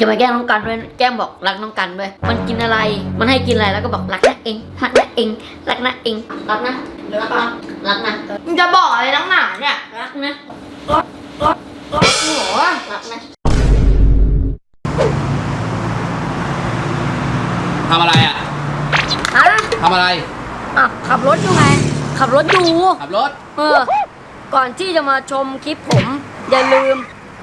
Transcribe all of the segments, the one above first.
จะมาแกล้งน้องกันด้วยแกล้งบอกรักน้องกันด้วย มันกินอะไร มันให้กินอะไรแล้วก็บอกรักนะเองรักนะเองรักนะเองรักนะรักนะรักนะมึงจะบอกอะไรนักหนาเนี่ยรักนะโอ้โหรักนะทำอะไรอะฮะทำอะไรอะขับรถอยู่ไงขับรถอยู่ขับรถเออก่อนที่จะมาชมคลิปผม อย่าลืม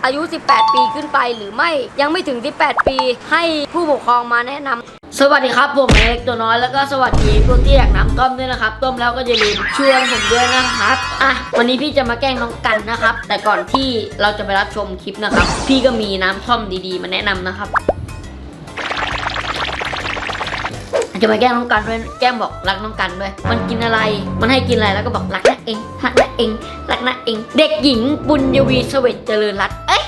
อายุ 18 ปีขึ้นไปหรือไม่ยังไม่ถึง 18 ปี ให้ผู้ปกครองมาแนะนำสวัสดีครับผมเล็กตัวน้อยแล้วก็สวัสดีพวกที่อยากน้ำต้มด้วยนะครับ ต้มแล้วก็อย่าลืมชวนผมด้วยนะครับอะวันนี้พี่จะมาแกล้งน้องกันนะครับ แต่ก่อนที่เราจะไปรับชมคลิปนะครับ พี่ก็มีน้ำท่อมดีๆ มาแนะนำนะครับ จะมาแกล้งน้องกันด้วยแกล้งบอกรักน้องกันด้วย มันกินอะไร มันให้กินอะไรแล้วก็บอกรักนะเองรักนะเองรักนะเอง เด็กหญิงบุญยวีเสวตเจริญรัตน์เอ้ย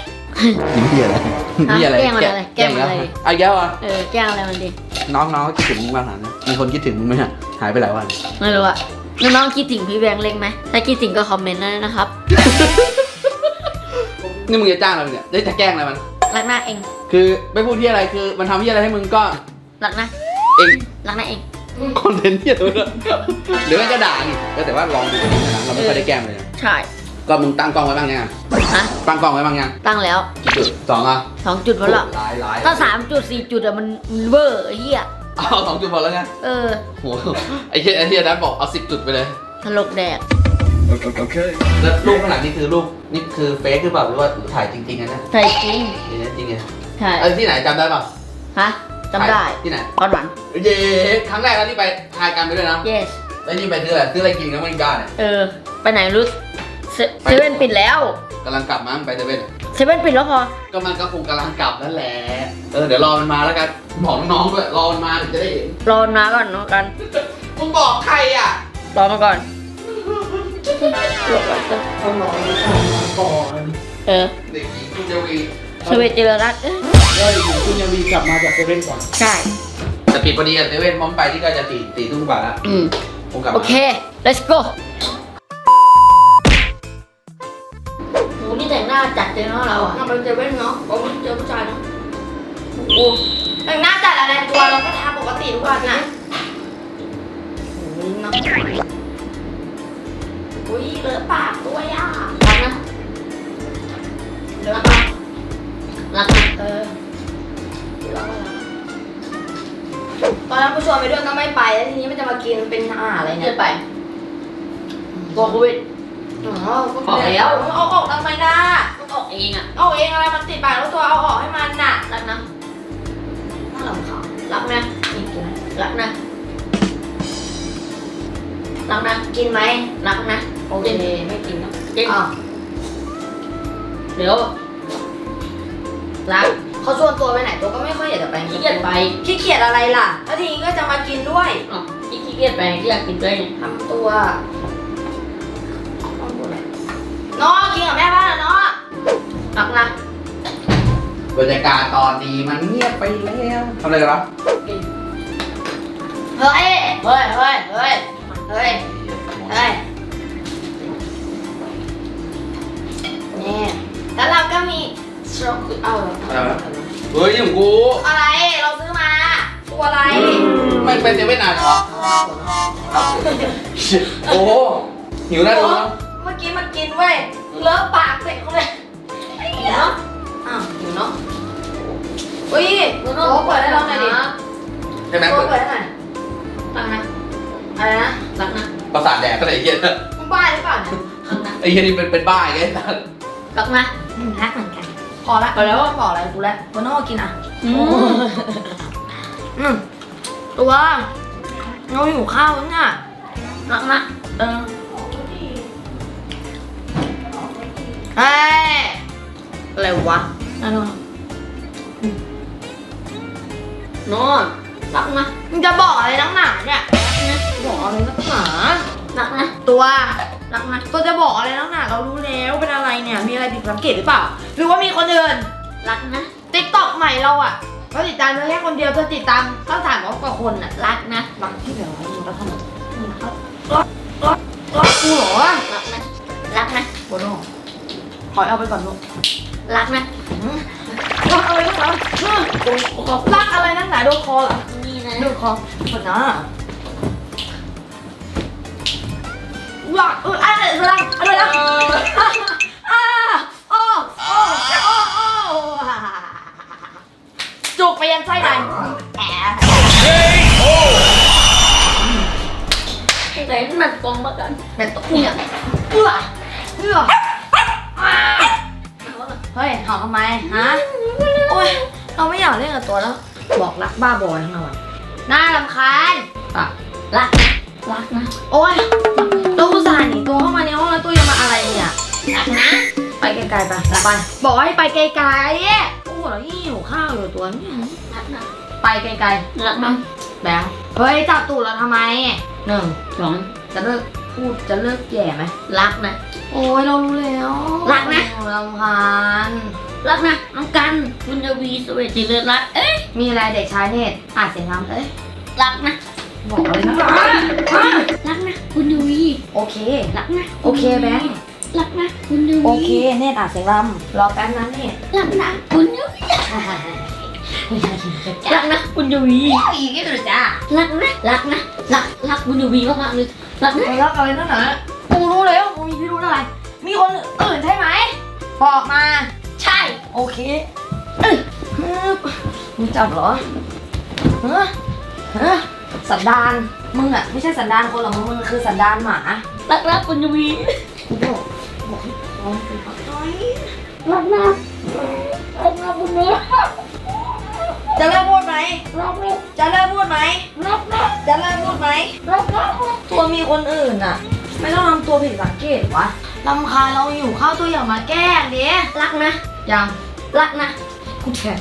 ยิ้มเหี้ยอะไรยิ้มเหี้ยอะไรแกล้งมันอะไรแกล้งมันอะไรไอ้แก้วอะเออแกล้งอะไรมันดิน้องน้องคิดถึงมึงบ้างนะมีคนคิดถึงมึงไหมฮะหายไปหลายวันไม่รู้อะน้องๆคิดถึงพี่แบงค์เล็กไหมถ้าคิดถึงก็คอมเมนต์ได้นะครับนี่มึงจะจ้างอะไรเนี่ยได้จะแกล้งอะไรมันรักนะเอง คือไม่พูดที่อะไรคือ มันทำที่อะไรให้มึงก็รักนะ เองรักนะเองคอนเทนต์ที่อะไรหรือไม่ก็ด่านี่เออแต่ว่าลองดูก็ดีนะเราไม่ค่อยได้แกล้งเลยนะใช่ก็มึงตั้งกล้องไว้บ้างยังฮะตั้งกล้องไว้บ้างยังตั้งแล้วกี่จุดสองอะสองจุดพอละหลายหลายถ้าสามจุดสี่จุดอะมันมันเวอร์ไอ้เหี้ยเอาสองจุดพอแล้วไงเออโหไอ้เหี้ยไอ้เหี้ยนะบอกเอาสิบจุดไปเลยตลกแดกแล้วรูปข้างหลังนี่คือรูปนี่คือเฟซหรือเปล่าหรือว่าถ่ายจริงๆนะเนี่ยใช่จริงนี่นะจริงไงใช่เออที่ไหนจำได้ป่ะฮะ จำได้ถ่ายที่ไหนตอนหลังเย้ครั้งแรกแล้วที่ไปถ่ายกันไปด้วยนะ yes แล้วนี่ไปซื้ออะไรซื้ออะไรกินกันเมื่อกี้เนี่ยเออ ไปไหนรู้เซเซเว่นปิดแล้วกำลังกลับมั้งไปเซเว่นเซเว่นปิดแล้วพอ ก็มันก็คงกำลังกลับนั่นแหละ เออเดี๋ยวรอมันมาแล้วกันบอกน้องๆด้วยรอมันมาถึงจะได้เห็นรอมาก่อนน้องกัน มึงบอกใครอะ รอมาก่อนรอก่อนต้องรอให้ผ่านมาก่อนเออ เด็กหญิงคุณเจวี เซเว่นเจริญรัตน์เอ้ยแล้วอยู่คุณยังมีกลับมาจากเซเว่นก่อนใช่จะปิดพอดีกับเซเว่นมอมไปที่ก็จะสี่สี่ทุ่มกว่าแล้วอืมผมกลับโอมาเค let's go หนูนี่แต่งหน้าจัดเลยเนาะเราอะเราไปเซเว่นเนาะก็ไม่เจอผู้ชายเนาะโอ้แต่งหน้าจัดอะไรตัวเราก็ทาปกติทุกวันน่ะโอ้ยเนาะอุ้ยเลอะปากด้วยอะรักนะเลอะปาก รักนะเออตอนนั้นผู้ชวนไปด้วยก็ไม่ไปแล้วทีนี้มันจะมากินเป็นอาหารอะไรเกิเนี่ยนไปกลัวโควิด อ๋อบอกแล้วเอาออกทำไมล่ะต้องออกเองอะเอาเองอะไรมันติดปากแล้วตัวเอาออกให้มันน่ะรักนะน่าลำคาญรักนะกินกินรักนะรักนะกินไหมรักนะโอเคไม่กินเนาะจริงอ้าวเดี๋ยว รักเขาชวนตัวไปไหนตัวก็ไม่ค่อยอยากจะไปขี้เกียจไปขี้เกียจอะไรล่ะแล้วทีนี้ก็จะมากินด้วยอ๋อขี้เกียจไปที่อยากกินด้วยไงทำตัวน้องกินกับแม่บ้านนะน้องรักนะบรรยากาศตอนนี้มันเงียบไปแล้วทำอะไรกันวะเฮ้ยเฮ้ยเฮ้ยเฮ้ยเฮ้ยเฮ้ย มีสโตรกเอาเหรออะไรวะเฮ้ยนี่ของกู อะไรเราซื้อมาตัวอะไรไม่เป็นเซเว่นอะเหรอโอ้โหหิวน่าดูเนอะเมื่อกี้มันกินเว้ยเลอะปากเสร็จเขาเลยไอ้เหี้ยอ้าวหิวเนาะอุ้ยโอ้เปิดให้เราหน่อยดิใช่ไหมโอ้เปิดเปิดให้หน่อยรักนะอะไรนะรักนะประสาทแดกก็เลยไอ้เหี้ยมึงบ้าหรือเปล่าเนี่ยรักนะไอ้เหี้ยนี่เป็นเป็นบ้าไงไอ้สัส รักนะอืมรักเหมือนกัน พอละพอแล้วบอกอะไรกูแล้ววันนอกกินอะอืมอืมตัวเราหิวข้าวแล้วเนี่ยรักนะเออเฮ้ยอะไรวะนั่นนนอนรักนะมึงจะบอกอะไรนักหนาเนี่ยบอกอะไรนักหนารักนะตัว รักนะตัวจะบอกอะไรนักหนาเรารู้แล้วเป็นอะไรเนี่ยมีอะไรผิดสังเกตหรือเปล่า หรือว่ามีคนอื่นรักนะติ๊กต็อกใหม่เราอะเราติดตามเธอแค่คนเดียวเธอติดตามต้องถามว่ากว่าคนอะรักนะรักที่เหลือมึงรักทำไมมึงรักรักรักรักกูเหรอรักนะรักนะโบโน่ขอเอาไปก่อนลูกรักนะรักอะไรนักหนาอืมโดนคอรักอะไรนักหนาโดนคอเหรอนี่นะโดนคอคนน่ะ รักเอออะไรอะไรอะไรนะอ่าโอ้โอ้โอ้โอ้จุกไปยันไส้ในแอะแต่หนักกองมากันเป็นตัวเนี่ยเอื้อเอื้อเฮ้ยห่าทำไมฮะโอ้ยเราไม่อยากเล่นกับตัวแล้ว บอกรักบ้าบอทั้งวันน่ารำคาญอะรักนะรักนะ โอ้ย เราอุตส่าห์หนีตัวเข้ามาในห้องแล้วตัวยังมาอะไรเนี่ยรักนะไปไกลๆไปไปบอกให้ไปไกลๆเอ๊ะโอ้โหแล้วนี่หิวข้าวอยู่ตัวเนี่ยรักนะไปไกลรักนะๆแบงค์เฮ้ยจับตูดเราทำไมหนึ่งสองจะเลิกพูดจะเลิกแย่ไหมรักนะโอ้ยเรารู้แล้วรักนะรำคาญรักนะน้องกันคุณทวีสเวทเจริญรัตน์เอ้ยมีอะไรเด็กชายเนตรอ่านเสียงน้ำเอ้ยรักนะ บอกเลยนะรักนะคุณทวีโอเค รักนะโอเคแบงค์ รักนะคุณทวีโอเคเนตรอ่านเสียงรำรอแป๊บนะเนตรรักนะคุณทวีรักนะคุณทวีอีกนิดหนึ่งจ้ารักนะรักนะรักรักคุณทวีมากๆเลยรักนะไปรักอะไรนั่นน่ะกูรู้แล้วกูมีพิรุธอะไร มีคนอื่นใช่ไหมบอกมา ใช่ โอเคเอ้ยฮึบมึงจับเหรอเฮ้อเฮ้อ สันดานมึงอะไม่ใช่สันดานคนหรอกมึงมึงคือสันดานหมารักนะคุณทวีกูบอกบอกให้พร้อมไปพักหน่อยรักนะรักนะคุณทวีจะเลิกพูดไหมรักนะจะเลิกพูดไหมรักนะจะเลิกพูดไหมรักนะตัวมีคนอื่นอะไม่ต้องทำตัวผิดสังเกตวะลำคาญเราอยู่เข้าวตัวอย่ามาแกล้งดิรักนะยังรักนะกูแทน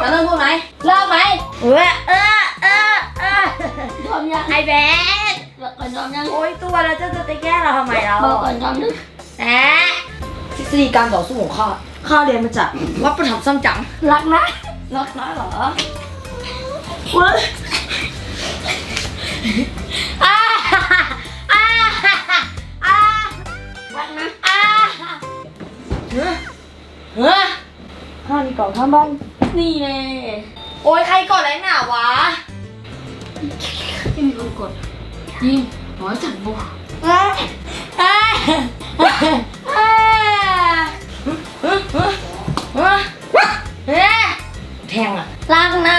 จะเลิกพูดไหมเลิกไหมเออเออเออเออยอมยังไอแบงค์บอกก่อนยอมยังโอ้ยตัวแล้วจะจะไปแกล้งเราทำไมเราบอกก่อนยอมยังแหมทฤษฎีการต่อสู้ของข้าข้าเรียนมาจากวัดประทับซัมจั๋งรักนะรักนะเหรอเว้ยอ่าอ่าอ่ารักนะอ่าเฮ้ยเฮ้ยข้านี่ก่อนข้ามบ้าน นี่แน่โอ้ยใครกดอะไรหนาวะไม่มีคนกดยิงหัวจันบัวเอ้ยเอ้ยเอ้ยเอ้ยเฮ้ยเฮ้ยเฮ้ยเฮ้ยแทงอะรักนะ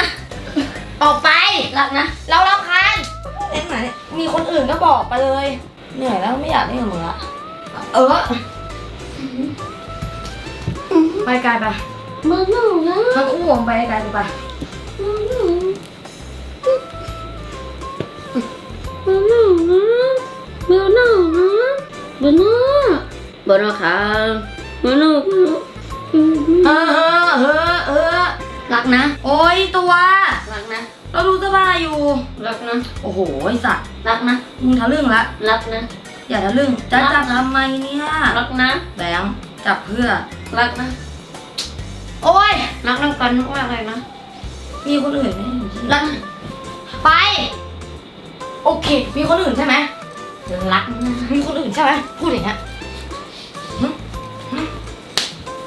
ออกไปรักนะ เรารำคาญเล่นไหนมีคนอื่นก็บอกไปเลย เหนื่อยแล้วไม่อยากเล่นกับมึงละเออ ไปไกลไป มาหนูนะมันก็อ้วงไปไกลไปมาหนูมาหนูนะเบลหนูนะเบลหนูเบลหนูค่ะเบลหนูเออเออเออรักนะ โอ้ยตัวรักนะ เราดูสบายอยู่ รักนะ โอ้โหไอสัตว์รักนะ มึงทะลึ่งละรักนะ อย่าทะลึ่งจะจับทำไมเนี่ย รักนะ แบงค์จับเพื่อ รักนะ โอ้ยรักน้ำกันมากเลยนะมีคนอื่นไหมรักไป โอเค มีคนอื่นใช่ไหมรักนะมีคนอื่นใช่ไหมพูดอย่างเงี้ยหึหึ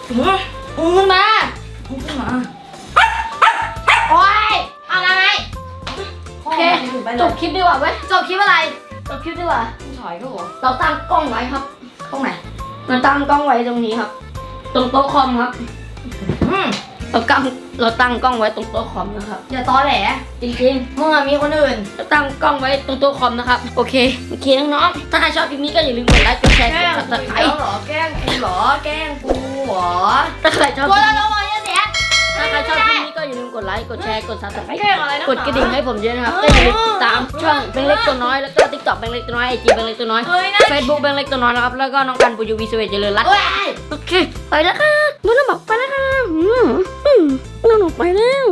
หึมึงขึ้นมามึงขึ้นมาโอ๊ยอะไรโอเคไปจจบบคลิปดีกว่าเว้ยจบคลิปอะไรจบคลิปดีกว่ามึงถอยก็หัวเราตั้งกล้องไว้ครับตรงไหนเราตั้งกล้องไว้ตรงนี้ครับ ตรงโต๊ะคอมครับอื มเราตั้งเราตั้งกล้องไว้ตรงโต๊ะคอมนะครับ อย่าตอแหลจริงมึงอะมีคนอื่นๆเราตั้งกล้องไว้ตรงโต๊ะคอมนะครับ โอเค โอเคน้องๆถ้าใครชอบคลิปนี้ก็อย่าลืมกดไลค์ กดแชร์ กดซับสไครแล้ต์วเหรอแกล้งกูเหรอ แกล้งกูเหรอ ถ้าใครชอบ ตัวละ อบคลิปนี้ก็อย่าลืมกดไลค์กดแชร์กดซับสไครต์แกล้งอะไรนะกดกระดิ่งให้ผมด้วยนะครับก็อย่าลืมติดตามช่องแบงค์เล็กตัวน้อยแล้วก็ติ๊กต็อกแบงค์เล็กตัวน้อยไอจีแบงค์เล็กตัวน้อยเฮ้ยนะ เฟซบุ๊กแบงค์เล็กตัวน้อยนะครับแล้วก็น้องกันปูยูวีสเวทเจริญรัตน์เฮ้ยโอเคไปแล้วค่ะไม่ต้องบอกไปแล้วค่ะอืมอืมน้องหนูไปแล้ว